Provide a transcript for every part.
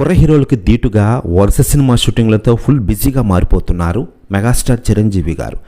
కుర్ర హీరోలకి దీటుగా వరుస సినిమా షూటింగ్లతో ఫుల్ బిజీగా మారిపోతున్నారు మెగాస్టార్ చిరంజీవి గారు.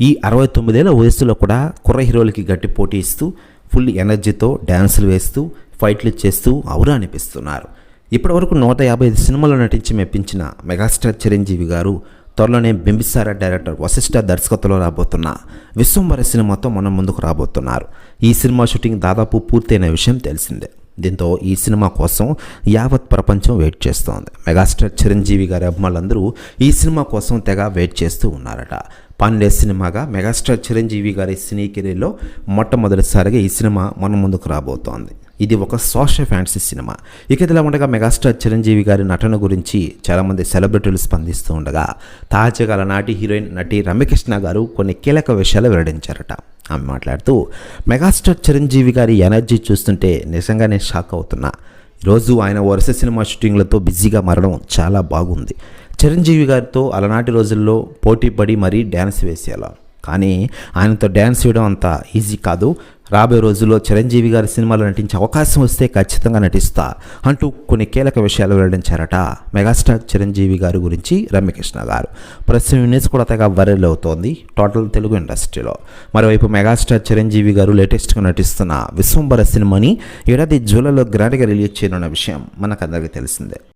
ఈ అరవై తొమ్మిదేళ్ళ వయస్సులో కూడా కుర్ర హీరోలకి గట్టి పోటీ ఇస్తూ ఫుల్ ఎనర్జీతో డ్యాన్సులు వేస్తూ ఫైట్లు చేస్తూ అవురా అనిపిస్తున్నారు. ఇప్పటివరకు నూట యాభై ఐదు సినిమాలు నటించి మెప్పించిన మెగాస్టార్ చిరంజీవి గారు త్వరలోనే బింబిసార డైరెక్టర్ వశిష్ఠ దర్శకత్వంలో రాబోతున్న విశ్వంబర సినిమాతో మనం ముందుకు రాబోతున్నారు. ఈ సినిమా షూటింగ్ దాదాపు పూర్తయిన విషయం తెలిసిందే. దీంతో ఈ సినిమా కోసం యావత్ ప్రపంచం వెయిట్ చేస్తోంది. మెగాస్టార్ చిరంజీవి గారి అభిమానులందరూ ఈ సినిమా కోసం తెగ వెయిట్ చేస్తూ ఉన్నారట. పాండే సినిమాగా మెగాస్టార్ చిరంజీవి గారి సినీ కెరీర్లో మొట్టమొదటిసారిగా ఈ సినిమా మన ముందుకు రాబోతోంది. ఇది ఒక సోషల్ ఫ్యాన్సీ సినిమా. ఇక ఇదిలా ఉండగా మెగాస్టార్ చిరంజీవి గారి నటన గురించి చాలామంది సెలబ్రిటీలు స్పందిస్తూ ఉండగా తాజాగా నాటి హీరోయిన్ నటి రమ్యకృష్ణ గారు కొన్ని కీలక విషయాలు వెల్లడించారట. ఆమె మాట్లాడుతూ మెగాస్టార్ చిరంజీవి గారి ఎనర్జీ చూస్తుంటే నిజంగానే షాక్ అవుతున్నా. ఈరోజు ఆయన వరుస సినిమా షూటింగ్లతో బిజీగా మారడం చాలా బాగుంది. చిరంజీవి గారితో అలనాటి రోజుల్లో పోటీ పడి మరీ డ్యాన్స్ వేసేలా. కానీ ఆయనతో డ్యాన్స్ వేయడం అంత ఈజీ కాదు. రాబోయే రోజుల్లో చిరంజీవి గారి సినిమాలో నటించే అవకాశం వస్తే ఖచ్చితంగా నటిస్తా అంటూ కొన్ని కీలక విషయాలు వెల్లడించారట మెగాస్టార్ చిరంజీవి గారి గురించి రమ్యకృష్ణ గారు. ప్రస్తుతం న్యూస్ కూడా తెగ వైరల్ అవుతోంది టోటల్ తెలుగు ఇండస్ట్రీలో. మరోవైపు మెగాస్టార్ చిరంజీవి గారు లేటెస్ట్గా నటిస్తున్న విశ్వంబర సినిమాని ఏడాది జూలైలో గ్రాండ్గా రిలీజ్ చేయనున్న విషయం మనకందరికీ తెలిసిందే.